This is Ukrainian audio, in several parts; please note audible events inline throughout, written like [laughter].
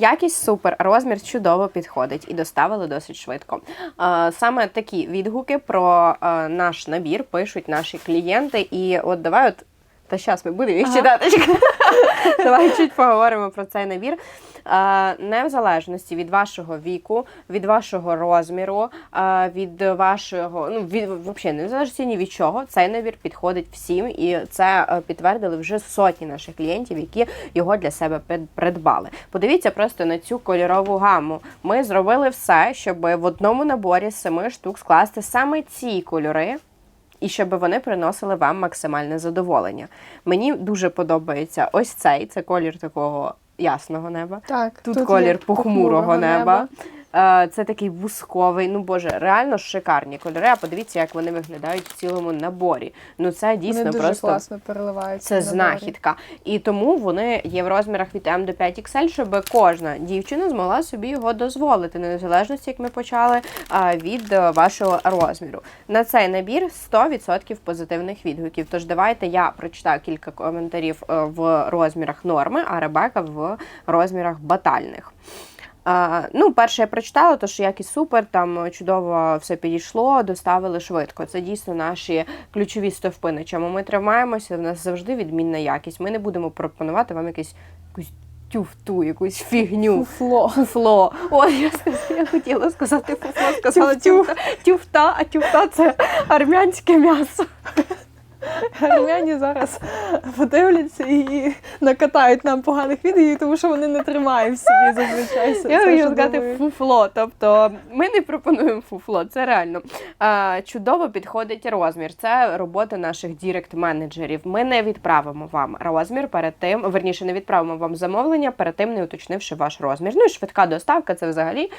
Якість супер, розмір чудово підходить і доставили досить швидко. Е, Саме такі відгуки про е, наш набір пишуть наші клієнти. І от давай от. Та зараз ми будемо їх Ага. читати. [laughs] Давай чуть поговоримо про цей набір. Не в залежності від вашого віку, від вашого розміру, від вашого, ну від взагалі не в залежності ні від чого. Цей набір підходить всім, і це е, підтвердили вже сотні наших клієнтів, які його для себе придбали. Подивіться просто на цю кольорову гаму. Ми зробили все, щоб в одному наборі з семи штук скласти саме ці кольори і щоб вони приносили вам максимальне задоволення. Мені дуже подобається ось цей це колір такого ясного неба. Так, Тут, тут колір похмурого неба. Е, Це такий вузковий. Ну боже, реально шикарні кольори. А подивіться, як вони виглядають в цілому наборі. Ну це дійсно Вони дуже просто класно переливаються. це знахідка. І тому вони є в розмірах від М до 5XL, щоб кожна дівчина змогла собі його дозволити, незалежності, як ми почали, від е, вашого розміру. На цей набір 100% позитивних відгуків. Тож давайте я прочитаю кілька коментарів е, в розмірах норми, а Ребека в розмірах батальних. Ну, перше я прочитала, то що якість супер, там чудово все підійшло, доставили швидко. Це дійсно наші ключові стовпи, на чому ми тримаємося. В нас завжди відмінна якість. Ми не будемо пропонувати вам якийсь якусь тюфту, якусь фігню. Фуфло. Фуфло. Ой, я, сказала- [laughs] я хотіла сказати фуфло, сказала тюфта, тюфта, а тюфта це армянське м'ясо. Армяні зараз подивляться і накатають нам поганих відео, тому що вони не тримають в собі зазвичай. Я хочу сказати фуфло. Тобто ми не пропонуємо фуфло, це реально. А, чудово підходить розмір. Це робота наших дірект-менеджерів. Ми не відправимо вам розмір перед тим, верніше, не відправимо вам замовлення перед тим, не уточнивши ваш розмір. Ну і швидка доставка це взагалі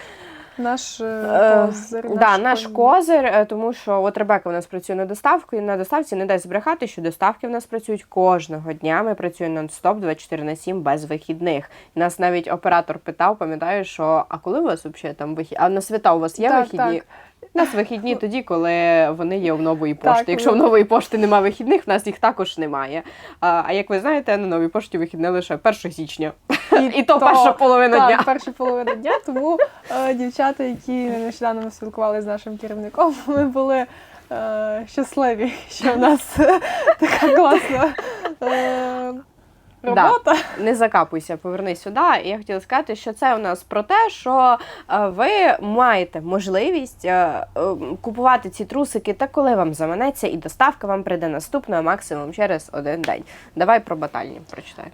Наш е, Е, козир. да, наш козир, е, тому що от Ребека в нас працює на доставку, і на доставці не дасть збрехати, що доставки в нас працюють кожного дня. Ми працюємо нон-стоп 24 на 7 без вихідних. Нас навіть оператор питав, пам'ятаю, що а коли у вас взагалі там вихід? А на свята у вас є Так, вихідні? так. У нас вихідні тоді, коли вони є в нової пошти. Так, Якщо в ну. нової пошти немає вихідних, в нас їх також немає. А, а як ви знаєте, на новій пошті вихідне лише 1 січня. І то перша половина так, дня. [laughs] перша половина дня. Тому е, дівчата, які нещодавно спілкувалися з нашим керівником, [laughs] ми були е, щасливі, що в нас е, така класна е, робота. не закапуйся, поверни сюди. І я хотіла сказати, що це у нас про те, що е, ви маєте можливість купувати ці трусики та коли вам заманеться, і доставка вам прийде наступного максимум через один день. Давай про батальні прочитай.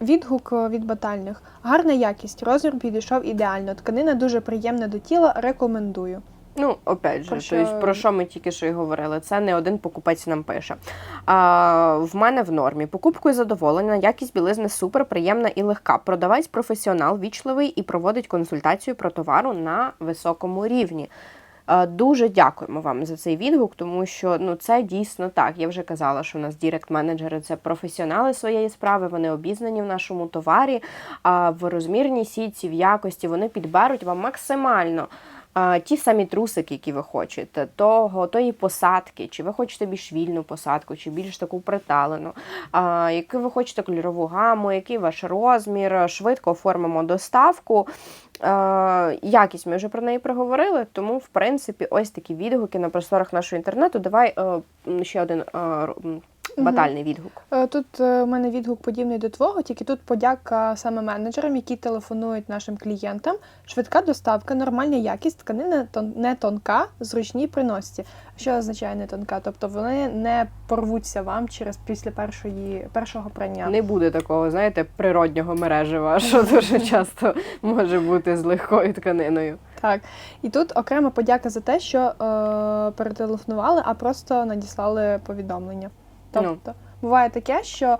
Відгук е, від батальних. Гарна якість, розмір підійшов ідеально. Тканина дуже приємна до тіла, рекомендую. Ну, опять же, Про що- що... про що ми тільки що й говорили. Це не один покупець нам пише. А, в мене в нормі. Покупкою задоволена, якість білизни супер, приємна і легка. Продавець професіонал, вічливий і проводить консультацію про товару на високому рівні. Е, Дуже дякуємо вам за цей відгук, тому що ну це дійсно так. Я вже казала, що у нас дірект-менеджери це професіонали своєї справи, вони обізнані в нашому товарі, а в розмірній сітці, в якості вони підберуть вам максимально. Ті самі трусики, які ви хочете, того, тої посадки, чи ви хочете більш вільну посадку, чи більш таку приталену, яку ви хочете кольорову гаму, який ваш розмір, швидко оформимо доставку. Якість ми вже про неї проговорили, тому в принципі ось такі відгуки на просторах нашого інтернету. Давай е, ще один е, батальний відгук. Е, Тут е, у мене відгук подібний до твого, тільки тут подяка саме менеджерам, які телефонують нашим клієнтам. Швидка доставка, нормальна якість, тканина не тонка, зручні при носці. Що означає не тонка? Тобто вони не порвуться вам через після першої першого прання. Не буде такого, знаєте, природнього мережева, [laughs] що дуже часто може бути з легкою тканиною. Так. І тут окрема подяка за те, що е, перетелефонували, а просто надіслали повідомлення. Ну. Тобто, буває таке, що е,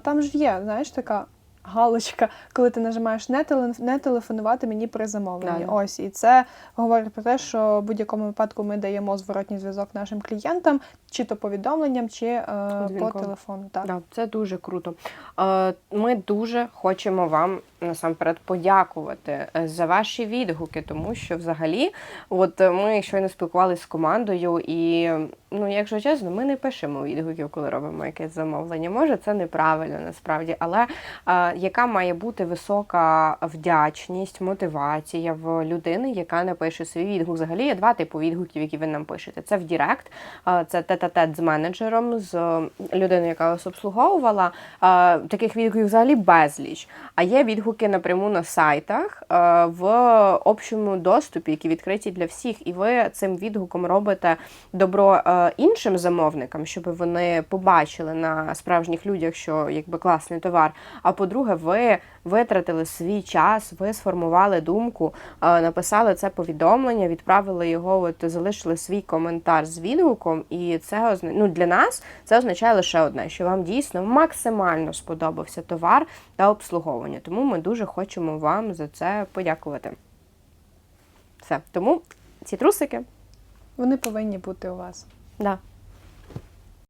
там ж є, знаєш, така галочка, коли ти нажимаєш не, не телефонувати мені при замовленні. Ось, і це говорить про те, що в будь-якому випадку ми даємо зворотній зв'язок нашим клієнтам, чи то повідомленням, чи е, по телефону. Так. Да, це дуже круто. Е, Ми дуже хочемо вам насамперед подякувати е, за ваші відгуки, тому що взагалі, от е, ми щойно спілкувалися з командою, і ну, якщо чесно, ми не пишемо відгуків, коли робимо якесь замовлення. Може, це неправильно насправді, але е, яка має бути висока вдячність, мотивація в людини, яка напише свій відгук. Взагалі є два типи відгуків, які ви нам пишете. Це в Дірект, це тет-а-тет з менеджером, з людиною, яка вас обслуговувала. Таких відгуків взагалі безліч. А є відгуки напряму на сайтах в общому доступі, які відкриті для всіх, і ви цим відгуком робите добро іншим замовникам, щоб вони побачили на справжніх людях, що якби класний товар. А по-друге, ви витратили свій час, ви сформували думку, е, написали це повідомлення, відправили його, от залишили свій коментар з відгуком, і це ну, для нас це означає лише одне, що вам дійсно максимально сподобався товар та обслуговування. Тому ми дуже хочемо вам за це подякувати. Все, тому ці трусики, Вони повинні бути у вас. да,